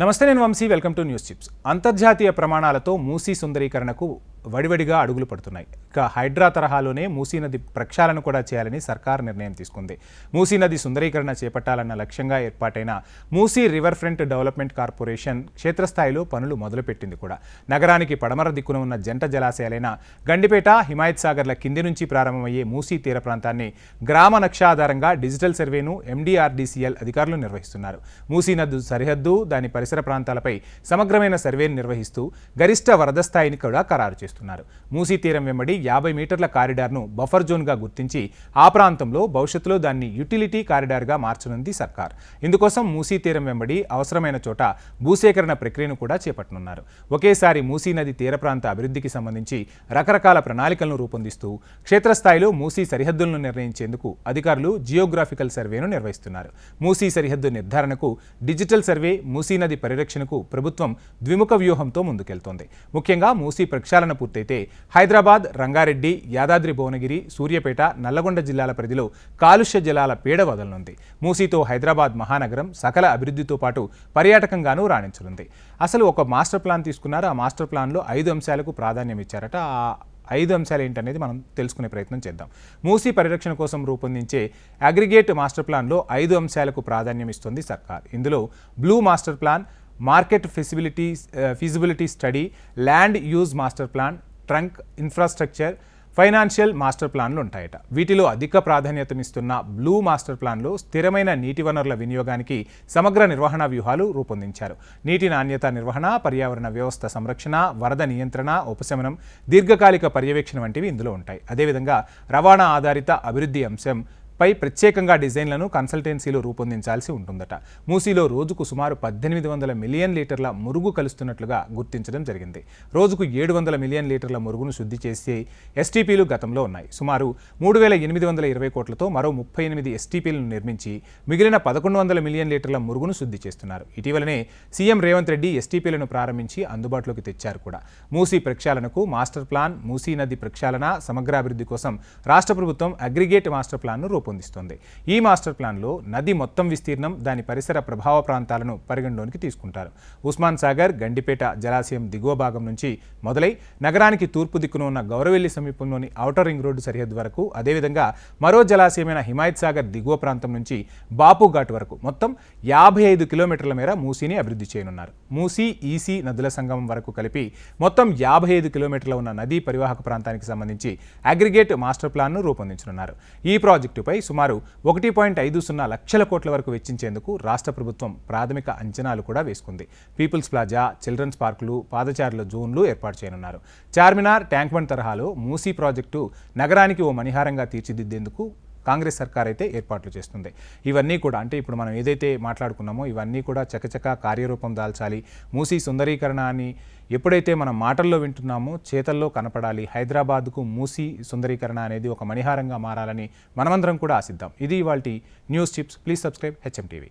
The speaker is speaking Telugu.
నమస్తే నేను Vamshi. Welcome to news chips. అంతర్జాతీయ ప్రమాణాలతో మూసీ సుందరీకరణకు వడివడిగా అడుగులు పడుతున్నాయి. ఇక హైడ్రా తరహాలోనే మూసీ నది ప్రక్షాళన కూడా చేయాలని సర్కార్ నిర్ణయం తీసుకుంది. మూసీ నది సుందరీకరణ చేపట్టాలన్న లక్ష్యంగా ఏర్పాటైన Musi river front development corporation క్షేత్రస్థాయిలో పనులు మొదలుపెట్టింది కూడా. నగరానికి పడమర దిక్కున ఉన్న జంట జలాశయాలైన గండిపేట హిమాయత్ సాగర్ల కింది నుంచి ప్రారంభమయ్యే మూసీ తీర ప్రాంతాన్ని గ్రామ నక్ష ఆధారంగా డిజిటల్ సర్వేను ఎండీఆర్డీసీఎల్ అధికారులు నిర్వహిస్తున్నారు. మూసీ నది సరిహద్దు దాని పరిసర ప్రాంతాలపై సమగ్రమైన సర్వేను నిర్వహిస్తూ గరిష్ట వరద స్థాయిని కూడా ఖరారు చేస్తున్నారు మూసీ తీరం వెంబడి యాభై మీటర్ల కారిడార్ను బఫర్ జోన్గా గుర్తించి ఆ ప్రాంతంలో భవిష్యత్తులో దాన్ని యుటిలిటీ కారిడార్గా మార్చనుంది సర్కార్. ఇందుకోసం మూసీ తీరం వెంబడి అవసరమైన చోట భూసేకరణ ప్రక్రియను కూడా చేపట్టనున్నారు. ఒకేసారి మూసీ నది తీర ప్రాంత అభివృద్ధికి సంబంధించి రకరకాల ప్రణాళికలను రూపొందిస్తూ క్షేత్రస్థాయిలో మూసీ సరిహద్దులను నిర్ణయించేందుకు అధికారులు జియోగ్రాఫికల్ సర్వేను నిర్వహిస్తున్నారు. మూసీ సరిహద్దు నిర్ధారణకు డిజిటల్ సర్వే మూసీ నది పరిరక్షణకు ప్రభుత్వం ద్విముఖ వ్యూహంతో ముందుకెళ్తోంది. ముఖ్యంగా మూసీ ప్రక్షాళన పూర్తయితే హైదరాబాద్ రంగారెడ్డి యాదాద్రి భువనగిరి సూర్యాపేట నల్లగొండ జిల్లాల పరిధిలో కాలుష్య జలాల పీడ వదలనుంది. మూసీతో హైదరాబాద్ మహానగరం సకల అభివృద్ధితో పాటు పర్యాటకంగానూ రాణించనుంది. అసలు ఒక మాస్టర్ ప్లాన్ తీసుకున్నారు? ఆ మాస్టర్ ప్లాన్లో ఐదు అంశాలకు ప్రాధాన్యం ఇచ్చారట. ఆ ఐదు అంశాలు ఏంటనేది మనం తెలుసుకునే ప్రయత్నం చేద్దాం. మూసీ పరిరక్షణ కోసం రూపొందించే అగ్రిగేట్ మాస్టర్ ప్లాన్లో ఐదు అంశాలకు ప్రాధాన్యం ఇస్తుంది సర్కార్. ఇందులో blue master plan market feasibility feasibility study land use master plan trunk infrastructure financial master ప్లాన్లు ఉంటాయట. వీటిలో అధిక ప్రాధాన్యతనిస్తున్న బ్లూ మాస్టర్ ప్లాన్లో స్థిరమైన నీటి వనరుల వినియోగానికి సమగ్ర నిర్వహణ వ్యూహాలు రూపొందించారు. నీటి నాణ్యత నిర్వహణ పర్యావరణ వ్యవస్థ సంరక్షణ వరద నియంత్రణ ఉపశమనం దీర్ఘకాలిక పర్యవేక్షణ వంటివి ఇందులో ఉంటాయి. అదేవిధంగా రవాణా ఆధారిత అభివృద్ధి అంశం పై ప్రత్యేకంగా డిజైన్లను కన్సల్టెన్సీలు రూపొందించాల్సి ఉంటుందట. మూసీలో రోజుకు సుమారు పద్దెనిమిది వందల మిలియన్ లీటర్ల మురుగు కలుస్తున్నట్లుగా గుర్తించడం జరిగింది. రోజుకు ఏడు వందల మిలియన్ లీటర్ల మురుగును శుద్ధి చేసే ఎస్టీపీలు గతంలో ఉన్నాయి. సుమారు మూడు వేల ఎనిమిది వందల ఇరవై కోట్లతో మరో ముప్పై ఎనిమిది ఎస్టీపీలను నిర్మించి మిగిలిన పదకొండు వందల మిలియన్ లీటర్ల మురుగును శుద్ధి చేస్తున్నారు. ఇటీవలనే సీఎం రేవంత్ రెడ్డి ఎస్టీపీలను ప్రారంభించి అందుబాటులోకి తెచ్చారు కూడా. మూసీ ప్రక్షాళనకు మాస్టర్ ప్లాన్ మూసీ నది ప్రక్షాళన సమగ్రాభివృద్ధి కోసం రాష్ట్ర ప్రభుత్వం అగ్రిగేట్ మాస్టర్ ప్లాన్ను రూపొందిస్తోంది. ఈ మాస్టర్ ప్లాన్లో నది మొత్తం విస్తీర్ణం దాని పరిసర ప్రభావ ప్రాంతాలను పరిగణలోనికి తీసుకుంటారు. ఉస్మాన్ సాగర్ గండిపేట జలాశయం దిగువ భాగం నుంచి మొదలై నగరానికి తూర్పు దిక్కున ఉన్న గౌరవెల్లి సమీపంలోని ఔటర్ రింగ్ రోడ్డు సరిహద్దు వరకు అదేవిధంగా మరో జలాశయమైన హిమాయత్ సాగర్ దిగువ ప్రాంతం నుంచి బాపుఘాట్ వరకు మొత్తం యాభై ఐదు కిలోమీటర్ల మేర మూసీని అభివృద్ధి చేయనున్నారు. మూసీ ఈసీ నదుల సంగమం వరకు కలిపి మొత్తం యాభై ఐదు కిలోమీటర్ల ఉన్న నదీ పరివాహక ప్రాంతానికి సంబంధించి అగ్రిగేట్ మాస్టర్ ప్లాన్ను రూపొందించనున్నారు. ఈ ప్రాజెక్టుపై సుమారు ఒకటి పాయింట్ ఐదు సున్నా లక్షల కోట్ల వరకు వెచ్చించేందుకు రాష్ట్ర ప్రభుత్వం ప్రాథమిక అంచనాలు కూడా వేసుకుంది. పీపుల్స్ ప్లాజా చిల్డ్రన్స్ పార్కులు పాదచారుల జోన్లు ఏర్పాటు చేయనున్నారు. చార్మినార్ ట్యాంక్ బండ్ తరహాలో మూసీ ప్రాజెక్టు నగరానికి ఓ మణిహారంగా తీర్చిదిద్దేందుకు కాంగ్రెస్ సర్కార్ అయితే ఏర్పాట్లు చేస్తుంది. ఇవన్నీ కూడా అంటే ఇప్పుడు మనం ఏదైతే మాట్లాడుకున్నామో ఇవన్నీ కూడా చకచక కార్యరూపం దాల్చాలి. మూసీ సుందరీకరణ అని ఎప్పుడైతే మనం మాటల్లో వింటున్నామో చేతల్లో కనపడాలి. హైదరాబాద్కు మూసీ సుందరీకరణ అనేది ఒక మణిహారంగా మారాలని మనమందరం కూడా ఆశిద్దాం. ఇది ఇవాళ news chips please subscribe HM TV.